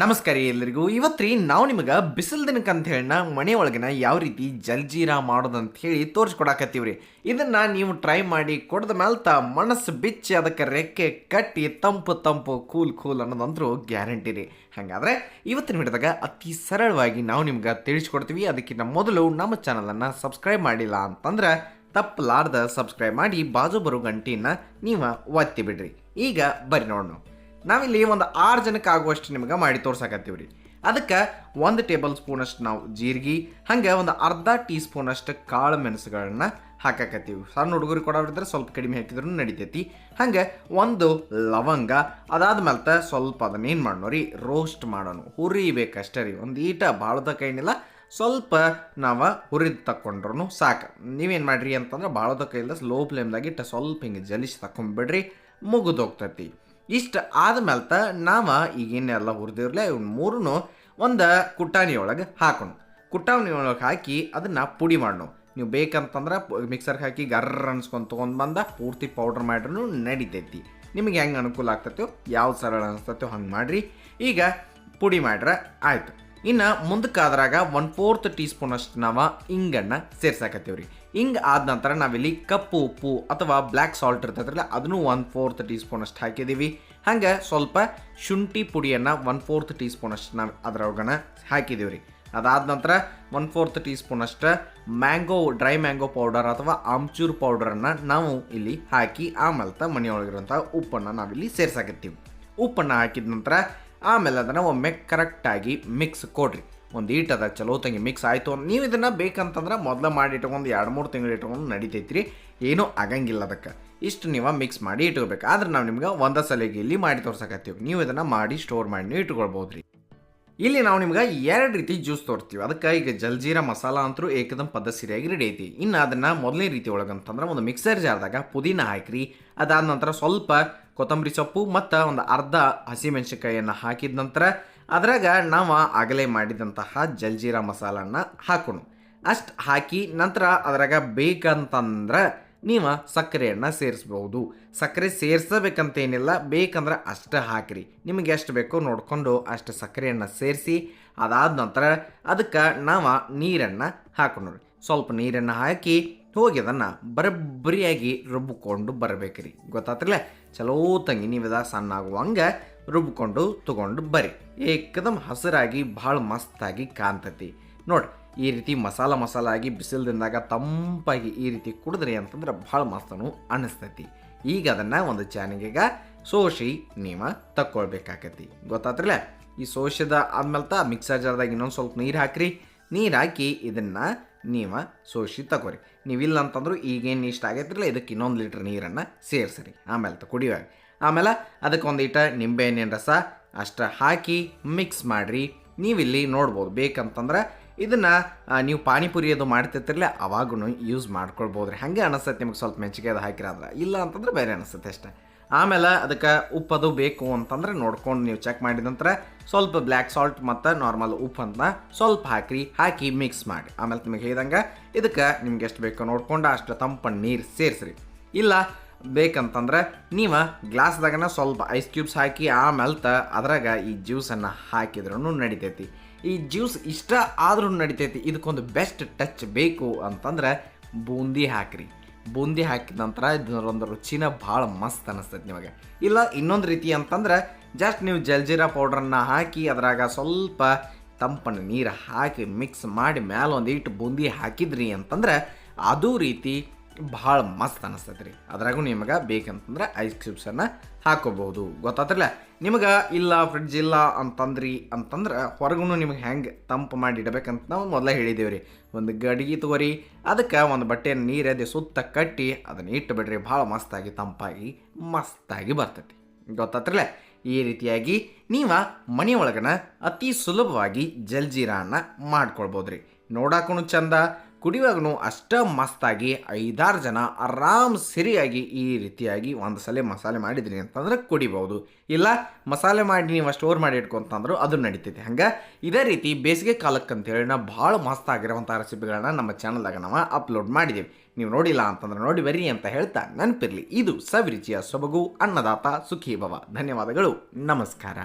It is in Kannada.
ನಮಸ್ಕಾರ ಎಲ್ಲರಿಗೂ. ಇವತ್ತ್ರಿ ನಾವು ನಿಮಗೆ ಬಿಸಿಲು ದಿನಕ್ಕೆ ಅಂತ ಹೇಳಿ ಮನೆ ಒಳಗಿನ ಯಾವ ರೀತಿ ಜಲ್ಜೀರಾ ಮಾಡೋದಂತ ಹೇಳಿ ತೋರಿಸ್ಕೊಡಕತ್ತೀವಿ ರೀ ಇದನ್ನು ನೀವು ಟ್ರೈ ಮಾಡಿ ಕೊಡದ ತ ಮನಸ್ಸು ಬಿಚ್ಚಿ ಅದಕ್ಕೆ ರೆಕ್ಕೆ ಕಟ್ಟಿ ತಂಪು ತಂಪು ಕೂಲ್ ಕೂಲ್ ಅನ್ನೋದಂತರೂ ಗ್ಯಾರಂಟಿ ರೀ. ಹಾಗಾದರೆ ಇವತ್ತಿನ ಹಿಡಿದಾಗ ಅತಿ ಸರಳವಾಗಿ ನಾವು ನಿಮ್ಗೆ ತಿಳಿಸ್ಕೊಡ್ತೀವಿ. ಅದಕ್ಕಿಂತ ಮೊದಲು ನಮ್ಮ ಚಾನಲನ್ನು ಸಬ್ಸ್ಕ್ರೈಬ್ ಮಾಡಿಲ್ಲ ಅಂತಂದ್ರೆ ತಪ್ಪಲಾರ್ದ ಸಬ್ಸ್ಕ್ರೈಬ್ ಮಾಡಿ, ಬಾಜು ಬರೋ ಗಂಟೆಯನ್ನು ನೀವು ಒತ್ತಿ ಬಿಡ್ರಿ. ಈಗ ಬರ್ರಿ ನೋಡೋಣ ನಾವಿಲ್ಲಿ ಒಂದು ಆರು ಜನಕ್ಕೆ ಆಗುವಷ್ಟು ನಿಮ್ಗೆ ಮಾಡಿ ತೋರ್ಸಾಕತ್ತೀವಿ ರೀ ಅದಕ್ಕೆ ಒಂದು ಟೇಬಲ್ ಸ್ಪೂನಷ್ಟು ನಾವು ಜೀರಿಗೆ, ಹಂಗೆ ಒಂದು ಅರ್ಧ ಟೀ ಸ್ಪೂನಷ್ಟು ಕಾಳು ಮೆಣಸುಗಳನ್ನ ಹಾಕಾಕತ್ತೀವಿ. ಸಣ್ಣ ಹುಡುಗರಿಗೆ ಕೊಡೋರಿದ್ರೆ ಸ್ವಲ್ಪ ಕಡಿಮೆ ಹಾಕಿದ್ರು ನಡಿತೈತಿ. ಹಂಗೆ ಒಂದು ಲವಂಗ, ಅದಾದ ಅದಾದ್ಮೇಲೆ ಸ್ವಲ್ಪ ಅದನ್ನೇನು ಮಾಡೋಣ ರೀ ರೋಸ್ಟ್ ಮಾಡೋಣ. ಹುರಿಬೇಕಷ್ಟೇ ರೀ, ಒಂದು ಈಟ ಭಾಳದ ಕೈನಿಲ್ಲ, ಸ್ವಲ್ಪ ನಾವು ಹುರಿದು ತಕೊಂಡ್ರು ಸಾಕು. ನೀವೇನು ಮಾಡ್ರಿ ಅಂತಂದ್ರೆ ಭಾಳದ ಕೈಯಿಂದ ಸ್ಲೋ ಫ್ಲೇಮ್ದಾಗ ಇಟ್ಟು ಸ್ವಲ್ಪ ಹಿಂಗೆ ಜಲಿಸಿ ತಕೊಂಡ್ಬಿಡ್ರಿ ಮುಗಿದು ಹೋಗ್ತೈತಿ. ಇಷ್ಟು ಆದ್ಮೇಲೆ ನಾವು ಈಗೇನೆಲ್ಲ ಹುರಿದಿರ್ಲೆ ಇವ್ನ ಮೂರನ್ನು ಒಂದು ಕುಟ್ಟಾಣಿಯೊಳಗೆ ಹಾಕೋಣ. ಕುಟ್ಟಾಣಿ ಒಳಗೆ ಹಾಕಿ ಅದನ್ನು ಪುಡಿ ಮಾಡೋಣ ನೀವು ಬೇಕಂತಂದ್ರೆ ಮಿಕ್ಸರ್ಗೆ ಹಾಕಿ ಗರ್ರ ಅನ್ಸ್ಕೊಂಡು ತೊಗೊಂಡು ಬಂದ ಪೂರ್ತಿ ಪೌಡ್ರ್ ಮಾಡ್ರೂ ನಡಿತೈತಿ. ನಿಮಗೆ ಹೆಂಗೆ ಅನುಕೂಲ ಆಗ್ತೈತೋ ಯಾವ್ದು ಸರಳ ಅನಿಸ್ತೈತೋ ಹಂಗೆ ಮಾಡಿರಿ. ಈಗ ಪುಡಿ ಮಾಡ್ರೆ ಆಯಿತು. ಇನ್ನು ಮುಂದಕ್ಕಾದ್ರಾಗ ಒನ್ ಫೋರ್ತ್ ಟೀ ಸ್ಪೂನ್ ಅಷ್ಟು ನಾವು ಹಿಂಗನ್ನು ಸೇರ್ಸಾಕತ್ತೀವಿ ಹಿಂಗೆ ಆದ ನಂತರ ನಾವಿಲ್ಲಿ ಕಪ್ಪು, ಉಪ್ಪು ಅಥವಾ ಬ್ಲ್ಯಾಕ್ ಸಾಲ್ಟ್ ಇರ್ತೈತ್ರಲ್ಲ ಅದನ್ನು ಒನ್ ಫೋರ್ತ್ ಟೀ ಸ್ಪೂನ್ ಅಷ್ಟು ಹಾಕಿದ್ದೀವಿ. ಹಂಗೆ ಸ್ವಲ್ಪ ಶುಂಠಿ ಪುಡಿಯನ್ನು ಒನ್ ಫೋರ್ತ್ ಟೀ ಸ್ಪೂನ್ ಅಷ್ಟು ನಾವು ಅದರೊಳಗಣ ಹಾಕಿದ್ದೀವಿ ರೀ. ಅದಾದ ನಂತರ ಒನ್ ಫೋರ್ತ್ ಟೀ ಸ್ಪೂನ್ ಅಷ್ಟು ಮ್ಯಾಂಗೋ, ಡ್ರೈ ಮ್ಯಾಂಗೋ ಪೌಡರ್ ಅಥವಾ ಆಮ್ಚೂರ್ ಪೌಡರನ್ನು ನಾವು ಇಲ್ಲಿ ಹಾಕಿ ಆಮೇಲೆ ಮನೆಯೊಳಗಿರುವಂಥ ಉಪ್ಪನ್ನು ನಾವಿಲ್ಲಿ ಸೇರ್ಸಾಕತ್ತೀವಿ. ಉಪ್ಪನ್ನು ಹಾಕಿದ ನಂತರ ಆಮೇಲೆ ಅದನ್ನು ಒಮ್ಮೆ ಕರೆಕ್ಟಾಗಿ ಮಿಕ್ಸ್ ಕೊಡ್ರಿ. ಒಂದು ಈಟದ ಚಲೋ ತಂಗಿ ಮಿಕ್ಸ್ ಆಯಿತು ನೀವು ಇದನ್ನು ಬೇಕಂತಂದ್ರೆ ಮೊದಲು ಮಾಡಿ ಇಟ್ಕೊಂಡು ಎರಡು ಮೂರು ತಿಂಗಳು ಇಟ್ಕೊಂಡು ನಡಿತೈತ್ರಿ. ಏನೂ ಆಗಂಗಿಲ್ಲ ಅದಕ್ಕೆ. ಇಷ್ಟು ನೀವು ಮಿಕ್ಸ್ ಮಾಡಿ ಇಟ್ಕೋಬೇಕು. ಆದ್ರೆ ನಾವು ನಿಮ್ಗೆ ಒಂದ ಸಲಿಗೆ ಇಲ್ಲಿ ಮಾಡಿ ತೋರ್ಸಕತ್ತೀವಿ. ನೀವು ಇದನ್ನು ಮಾಡಿ ಸ್ಟೋರ್ ಮಾಡಿ ಇಟ್ಕೊಳ್ಬೋದು ರೀ ಇಲ್ಲಿ ನಾವು ನಿಮ್ಗೆ ಎರಡು ರೀತಿ ಜ್ಯೂಸ್ ತೋರ್ತೀವಿ. ಅದಕ್ಕೆ ಈಗ ಜಲ್ಜೀರಾ ಮಸಾಲ ಅಂತೂ ಏಕದಮ್ ಪದ್ಧತಿಯಾಗಿ ರೆಡಿ ಐತಿ. ಇನ್ನು ಅದನ್ನು ಮೊದಲನೇ ರೀತಿ ಒಳಗಂತಂದ್ರೆ ಒಂದು ಮಿಕ್ಸರ್ ಜಾರ್ದಾಗ ಪುದೀನ ಹಾಕ್ರಿ. ಅದಾದ ನಂತರ ಸ್ವಲ್ಪ ಕೊತ್ತಂಬರಿ ಸೊಪ್ಪು ಮತ್ತು ಒಂದು ಅರ್ಧ ಹಸಿಮೆಣಸಿನ್ಕಾಯಿಯನ್ನು ಹಾಕಿದ ನಂತರ ಅದ್ರಾಗ ನಾವು ಆಗಲೇ ಮಾಡಿದಂತಹ ಜಲ್ಜೀರಾ ಮಸಾಲನ್ನ ಹಾಕೋಣ. ಅಷ್ಟು ಹಾಕಿ ನಂತರ ಅದ್ರಾಗ ಬೇಕಂತಂದ್ರೆ ನೀವು ಸಕ್ಕರೆಯನ್ನು ಸೇರಿಸ್ಬೋದು. ಸಕ್ಕರೆ ಸೇರಿಸಬೇಕಂತೇನಿಲ್ಲ ಬೇಕಂದ್ರೆ ಅಷ್ಟು ಹಾಕಿರಿ. ನಿಮಗೆ ಎಷ್ಟು ಬೇಕೋ ನೋಡಿಕೊಂಡು ಅಷ್ಟು ಸಕ್ಕರೆಯನ್ನು ಸೇರಿಸಿ, ಅದಾದ ನಂತರ ಅದಕ್ಕೆ ನಾವು ನೀರನ್ನು ಹಾಕೋಣ ಸ್ವಲ್ಪ ನೀರನ್ನು ಹಾಕಿ ಹೋಗಿ ಅದನ್ನು ಬರಬ್ಬರಿಯಾಗಿ ರುಬ್ಬಿಕೊಂಡು ಬರಬೇಕ್ರಿ. ಗೊತ್ತಾತ್ರಲ್ಲ ಚಲೋ ತಂಗಿ ನೀವು ಸಣ್ಣ ಆಗುವಂಗೆ ರುಬ್ಕೊಂಡು ತಗೊಂಡು ಬರ್ರಿ. ಏಕದಮ್ ಹಸಿರಾಗಿ, ಭಾಳ ಮಸ್ತಾಗಿ ಕಾಣ್ತತಿ. ನೋಡಿ ಈ ರೀತಿ ಮಸಾಲ ಮಸಾಲ ಆಗಿ ಬಿಸಿಲ್ದಿಂದಾಗ ತಂಪಾಗಿ ಈ ರೀತಿ ಕುಡಿದ್ರಿ ಅಂತಂದ್ರೆ ಭಾಳ ಮಸ್ತನು ಅನ್ನಿಸ್ತೈತಿ ಈಗ ಅದನ್ನು ಒಂದು ಚಾನಿಗೆಗ ಸೋಸಿ ನೀವು ತಕ್ಕೊಳ್ಬೇಕಾಕತಿ. ಗೊತ್ತಾತ್ರಲ್ಲ ಈ ಸೋಸಿದ ಆದ್ಮೇಲೆ ಮಿಕ್ಸರ್ ಜಾರ್ದಾಗ ಇನ್ನೊಂದು ಸ್ವಲ್ಪ ನೀರು ಹಾಕ್ರಿ. ನೀರು ಹಾಕಿ ಇದನ್ನು ನೀವು ಸೋಸಿ ತಗೋರಿ. ನೀವಿಲ್ಲ ಅಂತಂದ್ರೂ ಈಗೇನು ಇಷ್ಟ ಆಗೈತ್ರಲ್ಲ ಇದಕ್ಕೆ ಇನ್ನೊಂದು ಲೀಟ್ರ್ ನೀರನ್ನು ಸೇರಿಸ್ರಿ. ಆಮೇಲೆ ತ ಕುಡಿಯುವಾಗ ಆಮೇಲೆ ಅದಕ್ಕೆ ಒಂದು ನಿಂಬೆ ನಿಂಬೆಹಣ್ಣಿನ ರಸ ಅಷ್ಟು ಹಾಕಿ ಮಿಕ್ಸ್ ಮಾಡಿರಿ. ನೀವಿಲ್ಲಿ ನೋಡ್ಬೋದು ಬೇಕಂತಂದ್ರೆ ಇದನ್ನು ನೀವು ಪಾನಿಪುರಿ ಅದು ಮಾಡ್ತಿರ್ತಿರಲ್ಲ ಅವಾಗೂ ಯೂಸ್ ಮಾಡ್ಕೊಳ್ಬೋದು ರೀ ಹಾಗೆ ಅನಿಸ್ತೈತೆ ನಿಮಗೆ ಸ್ವಲ್ಪ ಮೆಚ್ಚುಗೆ ಅದು ಹಾಕಿರಾದ್ರೆ ಇಲ್ಲ ಅಂತಂದ್ರೆ ಬೇರೆ ಅನಿಸುತ್ತೆ ಅಷ್ಟೇ. ಆಮೇಲೆ ಅದಕ್ಕೆ ಉಪ್ಪದು ಬೇಕು ಅಂತಂದ್ರೆ ನೋಡ್ಕೊಂಡು ನೀವು ಚೆಕ್ ಮಾಡಿದ ನಂತರ ಸ್ವಲ್ಪ ಬ್ಲ್ಯಾಕ್ ಸಾಲ್ಟ್ ಮತ್ತು ನಾರ್ಮಲ್ ಉಪ್ಪು ಅಂತ ಸ್ವಲ್ಪ ಹಾಕಿರಿ. ಹಾಕಿ ಮಿಕ್ಸ್ ಮಾಡಿ. ಆಮೇಲೆ ನಿಮಗೆ ಹೇಳಿದಂಗೆ ಇದಕ್ಕೆ ನಿಮ್ಗೆ ಎಷ್ಟು ಬೇಕೋ ನೋಡ್ಕೊಂಡು ಅಷ್ಟು ತಂಪು ನೀರು ಸೇರಿಸ್ರಿ. ಇಲ್ಲ ಬೇಕಂತಂದ್ರೆ ನೀವು ಗ್ಲಾಸ್ದಾಗನ ಸ್ವಲ್ಪ ಐಸ್ ಕ್ಯೂಬ್ಸ್ ಹಾಕಿ ಆಮೇಲೆ ಅದ್ರಾಗ ಈ ಜ್ಯೂಸನ್ನು ಹಾಕಿದ್ರೂ ನಡಿತೈತಿ. ಈ ಜ್ಯೂಸ್ ಇಷ್ಟ ಆದ್ರೂ ನಡಿತೈತಿ. ಇದಕ್ಕೊಂದು ಬೆಸ್ಟ್ ಟಚ್ ಬೇಕು ಅಂತಂದ್ರೆ ಬೂಂದಿ ಹಾಕ್ರಿ. ಬೂಂದಿ ಹಾಕಿದ ನಂತರ ಇದರೊಂದು ರುಚಿನ ಭಾಳ ಮಸ್ತ್ ಅನಿಸ್ತೈತಿ ನಿಮಗೆ. ಇಲ್ಲ, ಇನ್ನೊಂದು ರೀತಿ ಅಂತಂದ್ರೆ ಜಸ್ಟ್ ನೀವು ಜಲ್ಜೀರಾ ಪೌಡ್ರನ್ನ ಹಾಕಿ ಅದ್ರಾಗ ಸ್ವಲ್ಪ ತಂಪನ ನೀರು ಹಾಕಿ ಮಿಕ್ಸ್ ಮಾಡಿ ಮೇಲೆ ಒಂದು ಇಟ್ಟು ಬೂಂದಿ ಹಾಕಿದ್ರಿ ಅಂತಂದ್ರೆ ಅದು ರೀತಿ ಭಾಳ ಮಸ್ತ್ ಅನಿಸ್ತೈತೆ ರೀ. ಅದ್ರಾಗೂ ನಿಮಗೆ ಬೇಕಂತಂದ್ರೆ ಐಸ್ ಕ್ಯೂಬ್ಸನ್ನು ಹಾಕೋಬಹುದು. ಗೊತ್ತಾತ್ರಲ್ಲ? ನಿಮಗೆ ಇಲ್ಲ ಫ್ರಿಡ್ಜ್ ಇಲ್ಲ ಅಂತಂದ್ರಿ ಅಂತಂದ್ರೆ ಹೊರಗೂ ನಿಮಗೆ ಹೆಂಗೆ ತಂಪು ಮಾಡಿ ಇಡಬೇಕಂತ ನಾವು ಮೊದಲೇ ಹೇಳಿದ್ದೇವೆ ರೀ. ಒಂದು ಗಡಿಗೆ ತಗೋರಿ, ಅದಕ್ಕೆ ಒಂದು ಬಟ್ಟೆಯನ್ನು ನೀರದೆ ಸುತ್ತ ಕಟ್ಟಿ ಅದನ್ನು ಇಟ್ಟು ಬಿಡ್ರಿ ಭಾಳ ಮಸ್ತಾಗಿ, ತಂಪಾಗಿ, ಮಸ್ತಾಗಿ ಬರ್ತೈತಿ. ಗೊತ್ತಾತ್ರಲ್ಲ? ಈ ರೀತಿಯಾಗಿ ನೀವು ಮನೆಯೊಳಗನ ಅತಿ ಸುಲಭವಾಗಿ ಜಲ್ಜೀರಾನ ಮಾಡ್ಕೊಳ್ಬೋದು ರೀ ನೋಡಕ್ಕೂ ಚಂದ ಕುಡಿಯುವಾಗೂ ಅಷ್ಟ ಮಸ್ತಾಗಿ ಐದಾರು ಜನ ಆರಾಮ್ ಸರಿಯಾಗಿ ಈ ರೀತಿಯಾಗಿ ಒಂದು ಸಲ ಮಸಾಲೆ ಮಾಡಿದ್ರಿ ಅಂತಂದ್ರೆ ಕುಡಿಬಹುದು ಇಲ್ಲ, ಮಸಾಲೆ ಮಾಡಿ ನೀವು ಸ್ಟೋರ್ ಮಾಡಿ ಇಟ್ಕೊಂತಂದ್ರು ಅದು ನಡೀತೈತಿ. ಹಂಗೆ ಇದೇ ರೀತಿ ಬೇಸಿಗೆ ಕಾಲಕ್ಕೆ ಅಂತೇಳಿ ನಾವು ಭಾಳ ಮಸ್ತ್ ಆಗಿರುವಂಥ ರೆಸಿಪಿಗಳನ್ನ ನಮ್ಮ ಚಾನಲ್ದಾಗ ನಾವು ಅಪ್ಲೋಡ್ ಮಾಡಿದ್ದೀವಿ ನೀವು ನೋಡಿಲ್ಲ ಅಂತಂದ್ರೆ ನೋಡಿ ಬರ್ರಿ ಅಂತ ಹೇಳ್ತಾ ನೆನಪಿರಲಿ. ಇದು ಸವಿರುಚಿಯ ಸೊಬಗು, ಅನ್ನದಾತ ಸುಖಿ ಭವ ಧನ್ಯವಾದಗಳು. ನಮಸ್ಕಾರ.